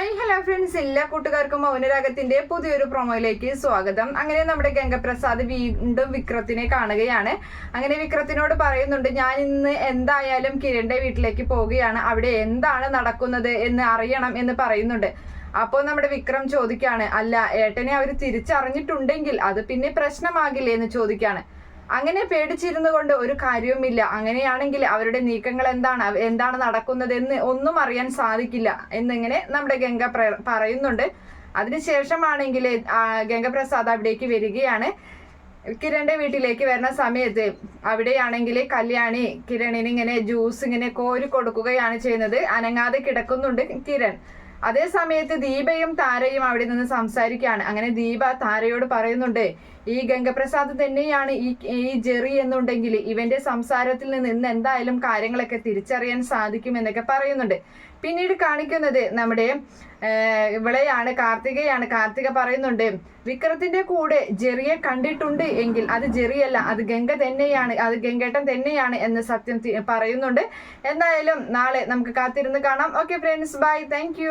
Hi hello friends എല്ലാ കൂട്ടുകാർക്കും മൗനരാഗത്തിന്റെ പുതിയൊരു പ്രൊമോയിലേക്ക് സ്വാഗതം. അങ്ങനെ നമ്മുടെ ഗംഗപ്രസാദ് വീണ്ടും വിക്രത്തിനെ കാണുകയാണ്. അങ്ങനെ വിക്രത്തിനോട് പറയുന്നുണ്ട് ഞാൻ ഇന്ന് എന്തായാലും കിരണിന്റെ വീട്ടിലേക്ക് പോവുകയാണ്. അവിടെ എന്താണ് നടക്കുന്നത് എന്ന് അറിയണം എന്ന് പറയുന്നുണ്ട്. അപ്പോൾ നമ്മുടെ വിക്രം ചോദിക്കാണ് അല്ല ഏട്ടനെ അവർ തിരിച്ചറിഞ്ഞിട്ടുണ്ടെങ്കിൽ അത് പിന്നെ പ്രശ്നമാകില്ലേ? എന്ന് ചോദിക്കാണ്. അങ്ങനെ പേടിച്ചിരുന്നു കൊണ്ട് ഒരു കാര്യവുമില്ല. അങ്ങനെയാണെങ്കിൽ അവരുടെ നീക്കങ്ങൾ എന്താണ്? എന്താണ് നടക്കുന്നത് എന്ന് ഒന്നും അറിയാൻ സാധിക്കില്ല എന്നിങ്ങനെ നമ്മുടെ ഗംഗ പറയുന്നുണ്ട്. അതിനുശേഷമാണെങ്കിൽ ഗംഗപ്രസാദ് അവിടേക്ക് വരികയാണ്. കിരണിന്റെ വീട്ടിലേക്ക് വരുന്ന സമയത്ത് അവിടെയാണെങ്കിൽ കല്യാണി കിരണിന് ഇങ്ങനെ ജ്യൂസ് ഇങ്ങനെ കോരി കൊടുക്കുകയാണ് ചെയ്യുന്നത്. അനങ്ങാതെ കിടക്കുന്നുണ്ട് കിരൺ. അതേ സമയത്ത് ദീപയും താരയും അവിടെ നിന്ന് സംസാരിക്കുകയാണ്. അങ്ങനെ ദീപ താരയോട് പറയുന്നുണ്ട് ഈ ഗംഗപ്രസാദ് തന്നെയാണ് ഈ ഈ ജെറി എന്നുണ്ടെങ്കിൽ ഇവന്റെ സംസാരത്തിൽ നിന്ന് ഇന്ന് എന്തായാലും കാര്യങ്ങളൊക്കെ തിരിച്ചറിയാൻ സാധിക്കും എന്നൊക്കെ പറയുന്നുണ്ട്. പിന്നീട് കാണിക്കുന്നത് നമ്മുടെ ഇവളെയാണ് കാർത്തികയാണ്. കാർത്തിക പറയുന്നുണ്ട് വിക്രത്തിന്റെ കൂടെ ജെറിയെ കണ്ടിട്ടുണ്ട് എങ്കിൽ അത് ജെറിയല്ല അത് ഗംഗ തന്നെയാണ് അത് ഗംഗേട്ടൻ തന്നെയാണ് എന്ന് സത്യം പറയുന്നുണ്ട്. എന്തായാലും നാളെ നമുക്ക് കാത്തിരുന്ന് കാണാം. Okay friends bye thank